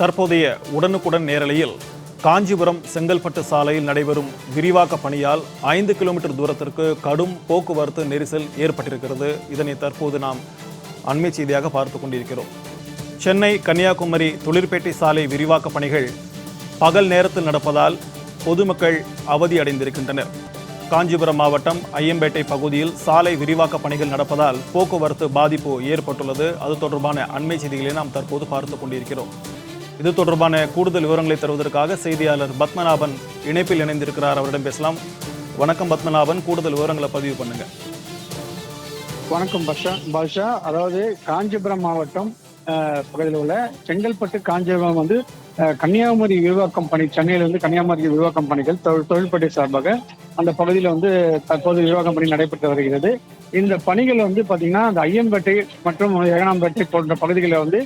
தற்போதைய உடனுக்குடன் நேரலையில் காஞ்சிபுரம் செங்கல்பட்டு சாலையில் நடைபெறும் விரிவாக்க பணியால் ஐந்து கிலோமீட்டர் தூரத்திற்கு கடும் போக்குவரத்து நெரிசல் ஏற்பட்டிருக்கிறது. இதனை தற்போது நாம் அண்மை செய்தியாக பார்த்து கொண்டிருக்கிறோம். சென்னை கன்னியாகுமரி தொழிற்பேட்டை சாலை விரிவாக்க பணிகள் பகல் நேரத்தில் நடப்பதால் பொதுமக்கள் அவதி அடைந்திருக்கின்றனர். காஞ்சிபுரம் மாவட்டம் ஐயம்பேட்டை பகுதியில் சாலை விரிவாக்க பணிகள் நடப்பதால் போக்குவரத்து பாதிப்பு ஏற்பட்டுள்ளது. அது தொடர்பான அண்மை செய்திகளை நாம் தற்போது பார்த்து கொண்டிருக்கிறோம். இது தொடர்பான கூடுதல் விவரங்களை தருவதற்காக செய்தியாளர் பத்மநாபன் இணைப்பில் இணைந்திருக்கிறார். அவரிடம் பேசலாம். வணக்கம் பத்மநாபன். கூடுதல் விவரங்களை பதிவு பண்ணுங்க. வணக்கம் பஷா. பாஷா அதாவது காஞ்சிபுரம் மாவட்டம் பகுதியில் உள்ள செங்கல்பட்டு காஞ்சிபுரம் வந்து கன்னியாகுமரி விரிவாக்கம் பணி சென்னையிலிருந்து கன்னியாகுமரி விரிவாக்கம் பணிகள் தொழில் சார்பாக அந்த பகுதியில் வந்து தற்போது விரிவாக்கம் பணி நடைபெற்று வருகிறது. இந்த பணிகள் வந்து பாத்தீங்கன்னா அந்த ஐயம்பேட்டை மற்றும் ஏகனாம்பேட்டை போன்ற பகுதிகளில் வந்து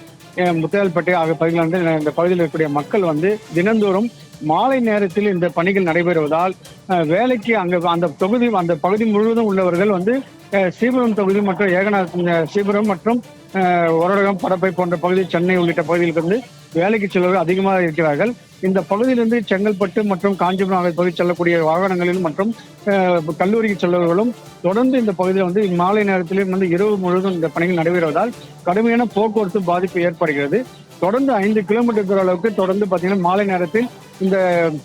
முத்தையால்பேட்டை ஆகிய பகுதிகளில் வந்து இந்த பகுதியில் இருக்கக்கூடிய மக்கள் வந்து தினந்தோறும் மாலை நேரத்தில் இந்த பணிகள் நடைபெறுவதால் அஹ், வேலைக்கு அங்க அந்த தொகுதி அந்த பகுதி முழுவதும் உள்ளவர்கள் வந்து சீபுரம் தொகுதி மற்றும் ஏகநாத் சீபுரம் மற்றும் ஒரடகம் படப்பை போன்ற பகுதி சென்னை உள்ளிட்ட பகுதிகளுக்கு வந்து வேலைக்கு செல்வர்கள் அதிகமாக இருக்கிறார்கள். இந்த பகுதியிலிருந்து செங்கல்பட்டு மற்றும் காஞ்சிபுரம் ஆகிய பகுதி செல்லக்கூடிய வாகனங்களில் மற்றும் அஹ், கல்லூரிக்கு செல்பவர்களும் தொடர்ந்து இந்த பகுதியில் வந்து மாலை நேரத்திலும் வந்து இரவு முழுவதும் இந்த பணிகள் நடைபெறுவதால் கடுமையான போக்குவரத்து பாதிப்பு ஏற்படுகிறது. தொடர்ந்து ஐந்து கிலோமீட்டர் தூர அளவுக்கு தொடர்ந்து பார்த்தீங்கன்னா மாலை நேரத்தில் இந்த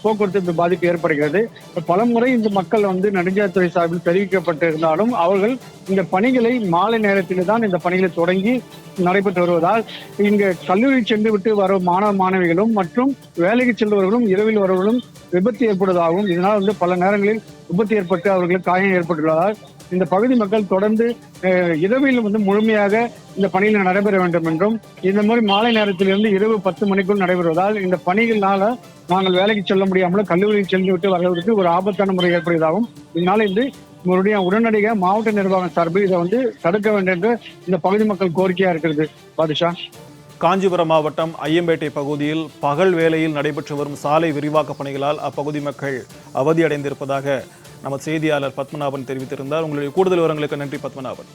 போக்குவரத்து பாதிப்பு ஏற்படுகிறது. பல முறை இந்த மக்கள் வந்து நெடுஞ்சாலைத்துறை சார்பில் தெரிவிக்கப்பட்டிருந்தாலும் அவர்கள் இந்த பணிகளை மாலை நேரத்தில் தான் இந்த பணிகளை தொடங்கி நடைபெற்று வருவதால் இங்கு கல்லூரி சென்று விட்டு வரும் மாணவ மாணவிகளும் மற்றும் வேலைக்கு செல்பவர்களும் இரவில் வருவர்களும் விபத்து ஏற்படுவதாகவும் இதனால் வந்து பல நேரங்களில் விபத்து ஏற்பட்டு அவர்களுக்கு காயம் ஏற்பட்டுள்ளதால் இந்த பகுதி மக்கள் தொடர்ந்து இரவில் வந்து முழுமையாக இந்த பணிகள் நடைபெற வேண்டும் என்றும் இந்த மாதிரி மாலை நேரத்திலிருந்து இரவு பத்து மணிக்குள் நடைபெறுவதால் இந்த பணிகளால நாங்கள் வேலைக்கு செல்ல முடியாமல் கல்லூரியில் சென்று விட்டு வருவதற்கு ஒரு ஆபத்தான முறை ஏற்படுவதாகவும் இதனால இருந்து உங்களுடைய உடனடியாக மாவட்ட நிர்வாகம் சார்பில் இதை வந்து தடுக்க வேண்டும் என்று இந்த பகுதி மக்கள் கோரிக்கையா இருக்கிறது. பாதுஷா. காஞ்சிபுரம் மாவட்டம் ஐயம்பேட்டை பகுதியில் பகல் வேளையில் நடைபெற்று வரும் சாலை விரிவாக்க பணிகளால் அப்பகுதி மக்கள் அவதியடைந்திருப்பதாக நமது செய்தியாளர் பத்மநாபன் தெரிவித்திருந்தார். உங்களுடைய கூடுதல் விவரங்களுக்கு நன்றி பத்மநாபன்.